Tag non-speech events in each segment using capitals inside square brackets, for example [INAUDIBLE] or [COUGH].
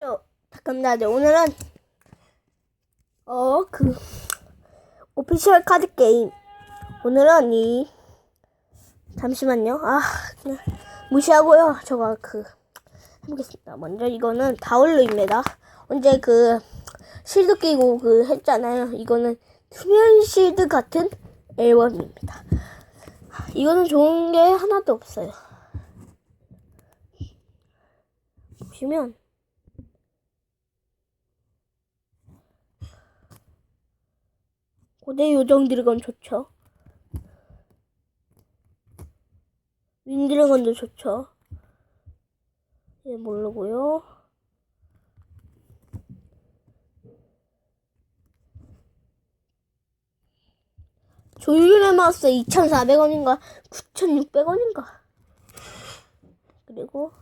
어, 잠깐만요. 오늘은 어 그 오피셜 카드 게임. 오늘은 이 잠시만요. 아 그냥 무시하고요. 저가 그 해보겠습니다. 먼저 이거는 다운로입니다. 언제 그 실드 끼고 그 했잖아요. 이거는 투명 실드 같은 앨범입니다. 이거는 좋은 게 하나도 없어요. 보시면 고대 요정 드래곤 좋죠. 윈 드래곤도 좋죠. 예, 모르고요. 조율의 마우스 2,400원인가 9,600원인가 그리고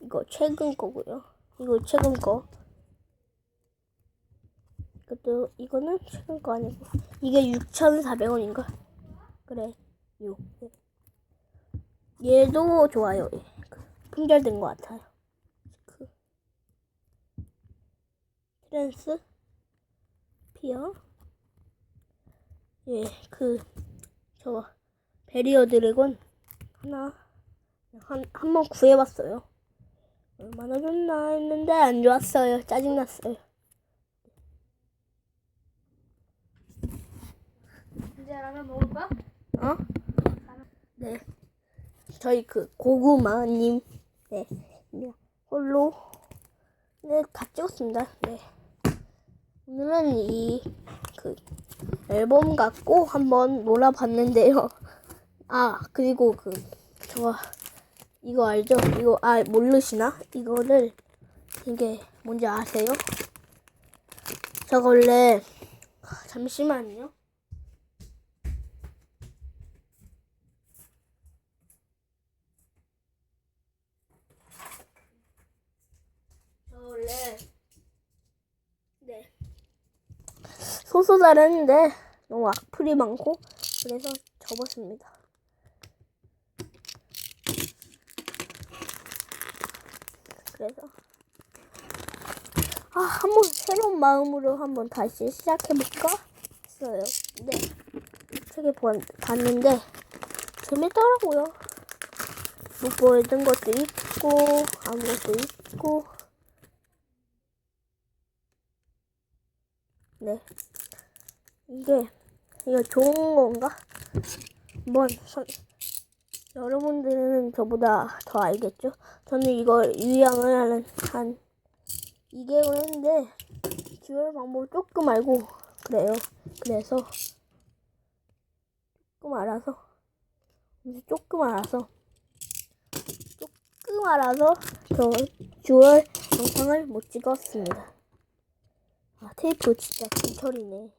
이거 최근 거고요. 이거 최근 거. 이것도 이거는 최근 거 아니고 이게 6,400원인가? 그래. 요. 얘도 좋아요. 얘. 그 품절된 것 같아요. 그 트랜스 피어 예, 그 저 베리어 드래곤 하나 한 한 번 구해봤어요. 얼마나 좋나 했는데 안 좋았어요. 짜증났어요. 이제 어? 네. 저희 그 고구마님, 네, 홀로, 네, 다 찍었습니다. 네. 오늘은 이, 그, 앨범 갖고 한번 놀아봤는데요. [LAUGHS] 아, 그리고 그, 저, 이거 알죠? 이거, 아, 모르시나? 이거를, 이게 뭔지 아세요? 저 원래, 잠시만요. 원래 네 소소잘 했는데 너무 악플이 많고 그래서 접었습니다. 그래서 아 한번 새로운 마음으로 한번 다시 시작해볼까 했어요. 네 책에 본- 봤는데 재밌더라고요. 못 보여준 것도 있고 아무것도 있고 네. 이게, 이거 좋은 건가? 한번, 선, 여러분들은 저보다 더 알겠죠? 저는 이걸 유양을 하는, 한 2개월 했는데, 주요 방법 조금 알고, 그래요. 그래서, 조금 알아서, 조금 알아서, 조금 알아서, 저 주얼 영상을 못 찍었습니다. 아, 테이프 진짜 빈털이네.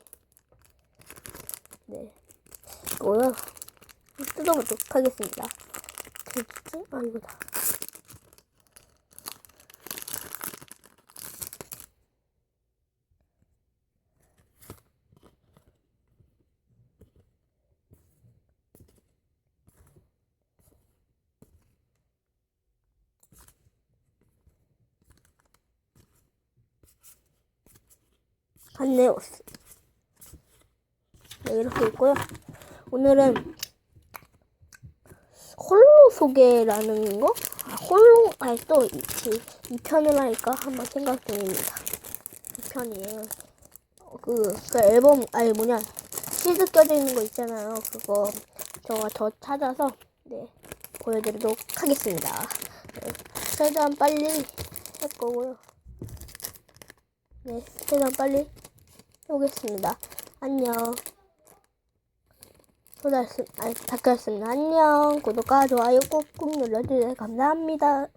네. 이거요. 뜯어보도록 하겠습니다. 어디지? 아, 이거다. 안내오스. 네, 이렇게 있고요. 오늘은 홀로 소개라는 거? 아, 홀로, 아니, 또, 이, 이 편을 할까? 한번 생각 중입니다. 이 편이에요. 어, 그, 그 앨범, 아니, 뭐냐, 시드 껴져 있는 거 있잖아요. 그거, 저가 더 찾아서, 네, 보여드리도록 하겠습니다. 네, 최대한 빨리 할 거고요. 네, 최대한 빨리 해보겠습니다. 안녕. 소다였습니다. 닭가였습니다. 안녕. 구독과 좋아요 꾹꾹 눌러주세요. 감사합니다.